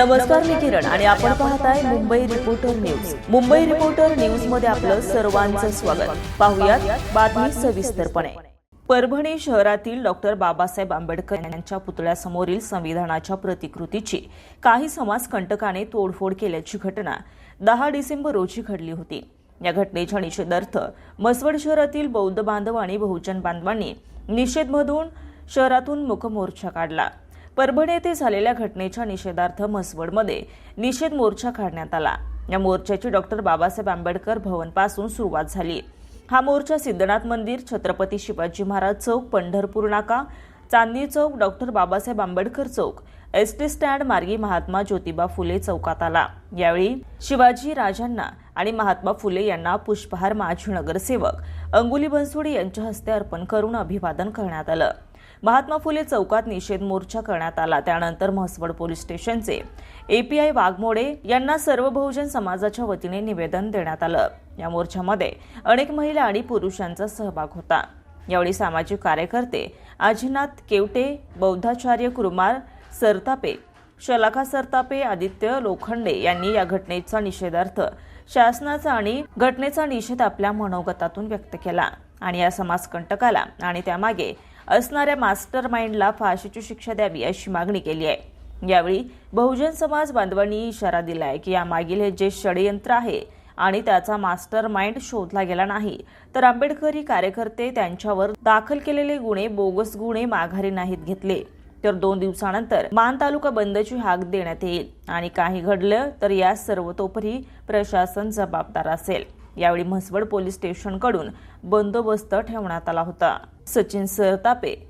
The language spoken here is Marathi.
नमस्कार मी किरण. आणि आपण पाहताय Mumbai reporter news Mumbai reporter न्यूजमध्ये आपलं सर्वांचं स्वागत. पाहुयात बातमी सविस्तरपणे. परभणी शहरातील डॉक्टर बाबासाहेब आंबेडकर यांच्या पुतळ्यासमोरील संविधानाच्या प्रतिकृतीची काही समाजकंटकाने तोडफोड केल्याची घटना दहा डिसेंबर रोजी घडली होती. या घटनेच्या निषेधार्थ मसवड शहरातील बौद्ध बांधव आणि बहुजन बांधवांनी निषेधमधून शहरातून मुखमोर्चा काढला. परभणी येथे झालेल्या घटनेच्या निषेधार्थ म्हसवडमध्ये निषेध मोर्चा काढण्यात आला. या मोर्चाची डॉक्टर बाबासाहेब आंबेडकर भवनपासून सुरुवात झाली. हा मोर्चा सिद्धनाथ मंदिर छत्रपती शिवाजी महाराज चौक पंढरपूर नाका Chandni Chowk doctor Babasaheb Ambedkar Chowk S T stand मार्गी महात्मा ज्योतिबा फुले चौकात आला. यावेळी शिवाजी राजांना आणि महात्मा फुले यांना पुष्पहार माजी नगरसेवक अंगुली बनसोडे यांच्या हस्ते अर्पण करून अभिवादन करण्यात आलं. महात्मा फुले चौकात निषेध मोर्चा करण्यात आला. त्यानंतर म्हसवड पोलीस स्टेशनचे एपीआय वाघमोडे यांना सर्व बहुजन समाजाच्या वतीने निवेदन देण्यात आलं. या मोर्चामध्ये अनेक महिला आणि पुरुषांचा सहभाग होता. यावेळी सामाजिक कार्यकर्ते आजीनाथ केवटे बौद्धाचार्य कुरुमार सरतापे शलाका सरतापे आदित्य लोखंडे यांनी या घटनेचा निषेधार्थ शासनाचा आणि घटनेचा निषेध आपल्या मनोगतातून व्यक्त केला. आणि या समाजकंटकाला आणि त्यामागे असणाऱ्या मास्टर माइंडला फाशीची शिक्षा द्यावी अशी मागणी केली आहे. यावेळी बहुजन समाज बांधवांनी इशारा दिलाय की यामागील हे जे षडयंत्र आहे आणि त्याचा मास्टर माइंड शोधला गेला नाही. तर आंबेडकरी कार्यकर्ते त्यांच्यावर दाखल केलेले गुन्हे बोगस गुन्हे माघारी नाहीत घेतले. तर दोन दिवसानंतर मान तालुका बंदची हाक देण्यात येईल. आणि काही घडलं तर या सर्वतोपरी प्रशासन जबाबदार असेल. यावेळी म्हसवड पोलीस स्टेशनकडून बंदोबस्त ठेवण्यात आला होता. Sachin Sartape